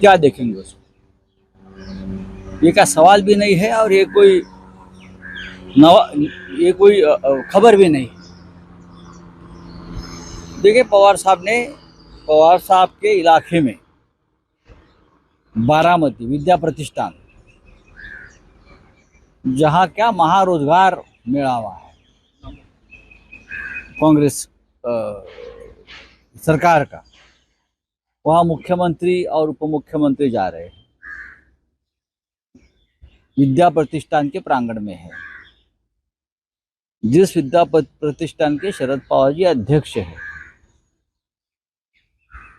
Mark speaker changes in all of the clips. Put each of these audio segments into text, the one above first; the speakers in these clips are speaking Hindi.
Speaker 1: क्या देखेंगे उसको? ये क्या सवाल भी नहीं है और ये कोई नवा, ये कोई खबर भी नहीं। देखिए, पवार साहब ने, पवार साहब के इलाके में बारामती विद्या प्रतिष्ठान, जहाँ क्या महारोजगार मेळावा है। कांग्रेस सरकार का। वहाँ मुख्यमंत्री और उप मुख्यमंत्री जा रहे हैं। विद्या प्रतिष्ठान के प्रांगण में है। जिस विद्या प्रतिष्ठान के शरद पवार जी अध्यक्ष है,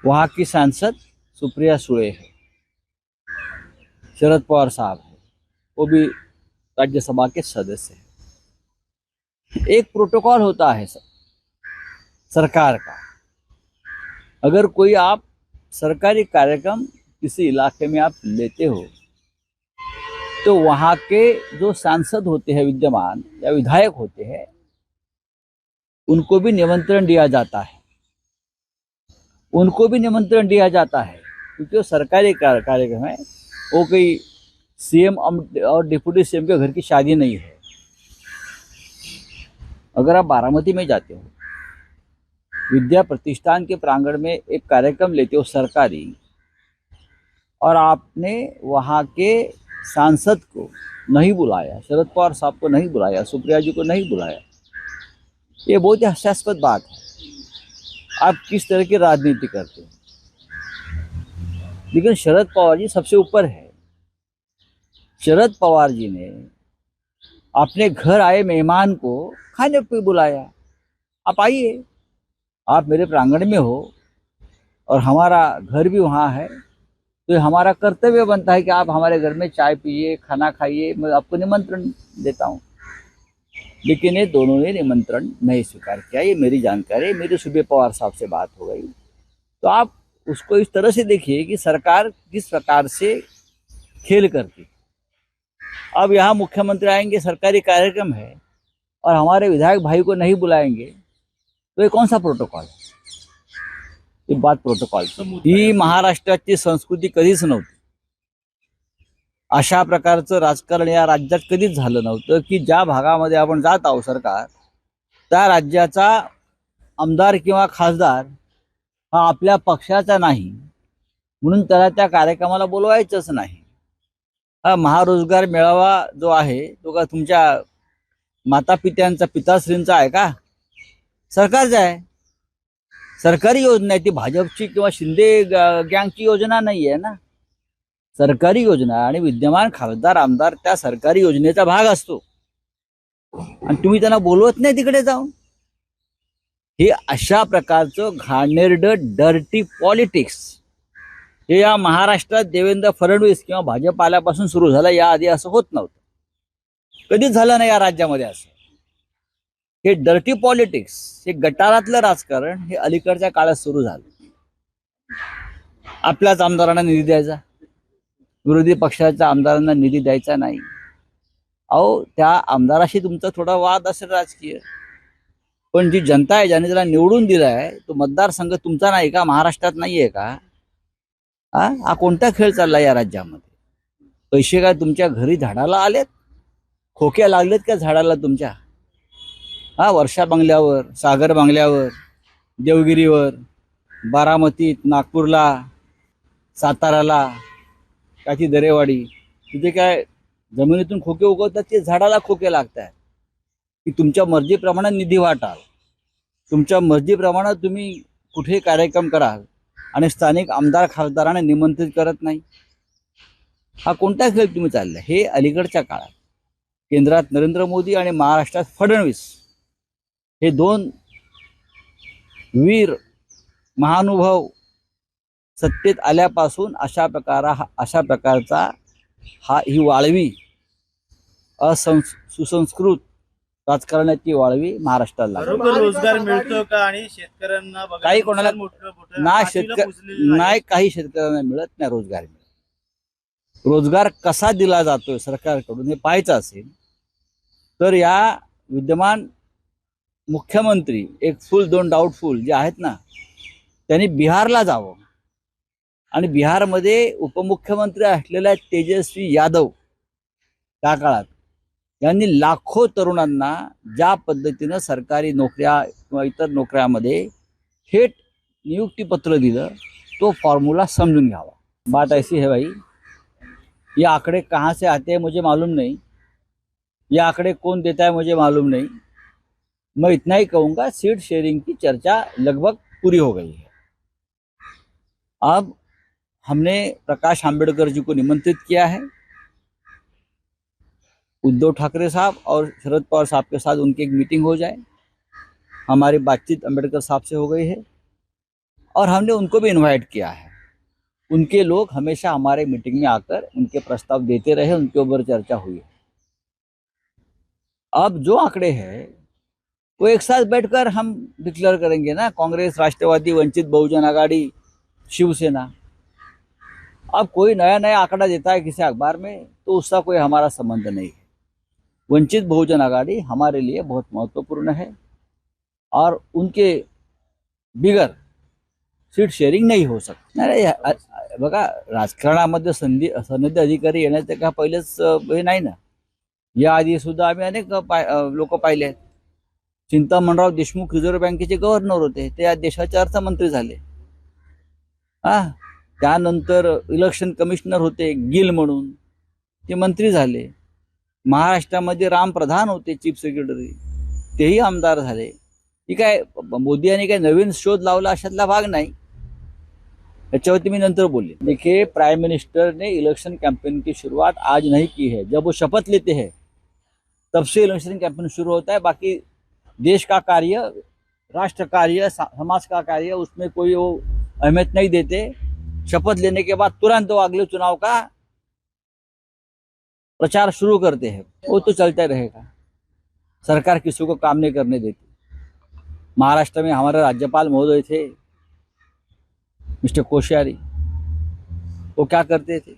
Speaker 1: वहाँ की सांसद सुप्रिया सुळे है। शरद पवार साहब है, वो भी राज्यसभा के सदस्य है। एक प्रोटोकॉल होता है सर, सरकार का। अगर कोई आप सरकारी कार्यक्रम किसी इलाके में आप लेते हो तो वहाँ के जो सांसद होते हैं विद्यमान या विधायक होते हैं, उनको भी निमंत्रण दिया जाता है। उनको भी निमंत्रण दिया जाता है, क्योंकि वो सरकारी कार्यक्रम है। वो कोई सीएम और डिप्यूटी सीएम के घर की शादी नहीं है। अगर आप बारामती में जाते हो विद्या प्रतिष्ठान के प्रांगण में एक कार्यक्रम लेते हो सरकारी। और आपने वहाँ के सांसद को नहीं बुलाया, शरद पवार साहब को नहीं बुलाया, सुप्रिया जी को नहीं बुलाया। ये बहुत ही हास्यास्पद बात है। आप किस तरह की राजनीति करते हो? लेकिन शरद पवार जी सबसे ऊपर है। शरद पवार जी ने अपने घर आए मेहमान को खाने पे बुलाया। आप आइए। आप मेरे प्रांगण में हो और हमारा घर भी वहाँ है तो हमारा कर्तव्य बनता है कि आप हमारे घर में चाय पिए, खाना खाइए। मैं आपको निमंत्रण देता हूँ। लेकिन ये दोनों ने निमंत्रण नहीं स्वीकार किया। ये मेरी जानकारी है। मेरी सुबह पवार साहब से बात हो गई। तो आप उसको इस तरह से देखिए कि सरकार किस प्रकार से खेल करती। अब यहाँ मुख्यमंत्री आएँगे, सरकारी कार्यक्रम है और हमारे विधायक भाई को नहीं बुलाएँगे। तो कौन सा प्रोटोकॉल है बात प्रोटोकॉल ही महाराष्ट्राची संस्कृती कधीच नव्हती. अशा प्रकारचं राजकारण या राज्यात कधीच झालं नव्हतं की ज्या भागामध्ये आपण जात आहोत सरकार त्या राज्याचा आमदार किंवा खासदार हा आपल्या पक्षाचा नाही. म्हणून त्याला त्या कार्यक्रमाला बोलवायचंच नाही. हा महारोजगार मेळावा जो आहे तो का तुमच्या माता पित्यांचा पिताश्रींचा आहे का? सरकारचं आहे. सरकारी योजना आहे ती भाजपची किंवा शिंदे गँगची योजना नाही आहे ना. सरकारी योजना आणि विद्यमान खासदार आमदार त्या सरकारी योजनेचा भाग असतो. आणि तुम्ही त्यांना बोलवत नाही तिकडे जाऊन. हे अशा प्रकारचं घाणेरड डर्टी पॉलिटिक्स हे या महाराष्ट्रात देवेंद्र फडणवीस किंवा भाजप आल्यापासून सुरू झालं याआधी असं होत नव्हतं. कधीच झालं नाही या राज्यामध्ये असं. हे डर्टी पॉलिटिक्स हे गटारातलं राजकारण हे अलीकडच्या काळात सुरू झालं. आपल्याच आमदारांना निधी द्यायचा. विरोधी पक्षाच्या आमदारांना निधी द्यायचा नाही. अहो त्या आमदाराशी तुमचा थोडा वाद असेल राजकीय. पण जी जनता आहे ज्याने त्याला निवडून दिला आहे तो मतदारसंघ तुमचा नाही का? महाराष्ट्रात नाही आहे का हा कोणता खेळ चालला या राज्यामध्ये? पैसे काय तुमच्या घरी झाडाला आलेत? खोक्या लागलेत का झाडाला तुमच्या? हा वर्षा बंगल्यावर सागर बंगल्यावर देवगिरीवर बारामतीत नागपूरला साताराला काची दरेवाडी. तिथे काय जमिनीतून खोके उगवतात ते झाडाला खोके लागत आहेत की तुमच्या मर्जीप्रमाणे निधी वाटाल. तुमच्या मर्जीप्रमाणे तुम्ही कुठे कार्यक्रम कराल आणि स्थानिक आमदार खासदारांना निमंत्रित करत नाही. हा कोणता खेळ तुम्ही चालला हे अलीकडच्या काळात. केंद्रात नरेंद्र मोदी आणि महाराष्ट्रात फडणवीस. हे दोन वीर महानुभाव सत्तेत आल्यापासून अशा प्रकारा अशा प्रकारचा हा ही वाळवी असंस सुसंस्कृत राजकारणाची वाळवी महाराष्ट्राला
Speaker 2: रोजगार मिळतो का आणि शेतकऱ्यांना
Speaker 1: काही कोणाला- ना
Speaker 2: पाठीला
Speaker 1: शेतक
Speaker 2: पुजलेलं आहे.
Speaker 1: नाही काही शेतकऱ्यांना मिळत नाही रोजगार मिळत रोजगार कसा दिला जातोय सरकारकडून हे पाहायचं असेल तर या विद्यमान मुख्यमंत्री एक फुल दोन डाऊटफुल जे आहेत ना त्यांनी बिहारला जावं. आणि बिहारमध्ये उपमुख्यमंत्री असलेल्या तेजस्वी यादव त्या काळात यांनी लाखो तरुणांना ज्या पद्धतीनं सरकारी नोकऱ्या किंवा इतर नोकऱ्यामध्ये थेट नियुक्तीपत्र दिलं तो फॉर्म्युला समजून घ्यावा. बात ऐसी है भाई ये आंकड़े कहाँ से आते हैं मुझे मालूम नहीं ये आंकड़े कौन देता है मुझे मालूम नहीं मैं इतना ही कहूँगा सीट शेयरिंग की चर्चा लगभग पूरी हो गई है। अब हमने प्रकाश आंबेडकर जी को निमंत्रित किया है। उद्धव ठाकरे साहब और शरद पवार साहब के साथ उनकी एक मीटिंग हो जाए। हमारी बातचीत अंबेडकर साहब से हो गई है और हमने उनको भी इनवाइट किया है। उनके लोग हमेशा हमारे मीटिंग में आकर उनके प्रस्ताव देते रहे, उनके ऊपर चर्चा हुई। अब जो आंकड़े हैं वो एक साथ बैठकर हम डिक्लेयर करेंगे ना, कांग्रेस, राष्ट्रवादी, वंचित, बहुजन, आघाड़ी, शिवसेना। अब कोई नया नया आंकड़ा देता है किसी अखबार में तो उसका कोई हमारा संबंध नहीं है। वंचित, बहुजन, आघाड़ी हमारे लिए बहुत महत्वपूर्ण है, और उनके बिगर सीट शेअरिंग नाही होऊ शकत नाही बघा राजकारणामध्ये संधी, सनदी अधिकारी येण्याचं का पहिलेच हे नाही ना। याआधी सुद्धा आम्ही अनेक लोक पाहिले आहेत चिंतामणराव देशमुख रिझर्व्ह बँकेचे गव्हर्नर होते. ते या देशाचे अर्थमंत्री झाले. हा? त्यानंतर इलेक्शन कमिशनर होते गिल म्हणून. ते मंत्री झाले. महाराष्ट्रामध्ये राम प्रधान होते चीफ सेक्रेटरी तेही आमदार झाले. ही काय मोदी यांनी काय नवीन शोध लावला अशातला भाग नाही. याच्यावरती मी नंतर बोले देखिए प्राइम मिनिस्टर ने इलेक्शन कैंपेन की शुरुआत आज नहीं की है. जब वो शपथ लेते हैं तब से इलेक्शन कैंपेन शुरू होता है. बाकी देश का कार्य, राष्ट्र कार्य समाज का कार्य, उसमें कोई वो अहमियत नहीं देते। शपथ लेने के बाद तुरंत वो अगले चुनाव का प्रचार शुरू करते हैं। वो तो चलता रहेगा। सरकार किसी को काम नहीं करने देती। महाराष्ट्र में हमारे राज्यपाल महोदय थे, मिस्टर कोश्यारी। वो क्या करते थे?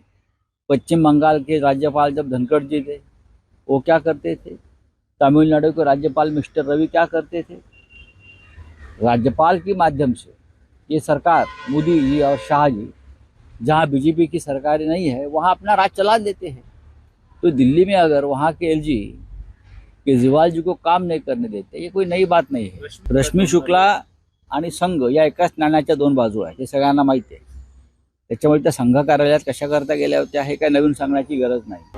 Speaker 1: पश्चिम बंगाल के राज्यपाल जब धनखड़ जी थे, वो क्या करते थे? तमिलनाडु के राज्यपाल मिस्टर रवि क्या करते थे? राज्यपाल के माध्यम से ये सरकार, मोदी जी और शाह जी, जहाँ बीजेपी की सरकार नहीं है, वहाँ अपना राज चला लेते हैं। तो दिल्ली में अगर वहाँ के एलजी केजरीवाल जी को काम नहीं करने देते, ये कोई नई बात नहीं है। रश्मी शुक्ला आणि संघ या एकाच नाण्याच्या दोन बाजू आहेत, हे सगळ्यांना माहिती आहे. त्याच्यामुळे त्या संघ कार्यालयात कशा करता गेल्या होत्या, हे काय नवीन सांगण्याची गरज नाही.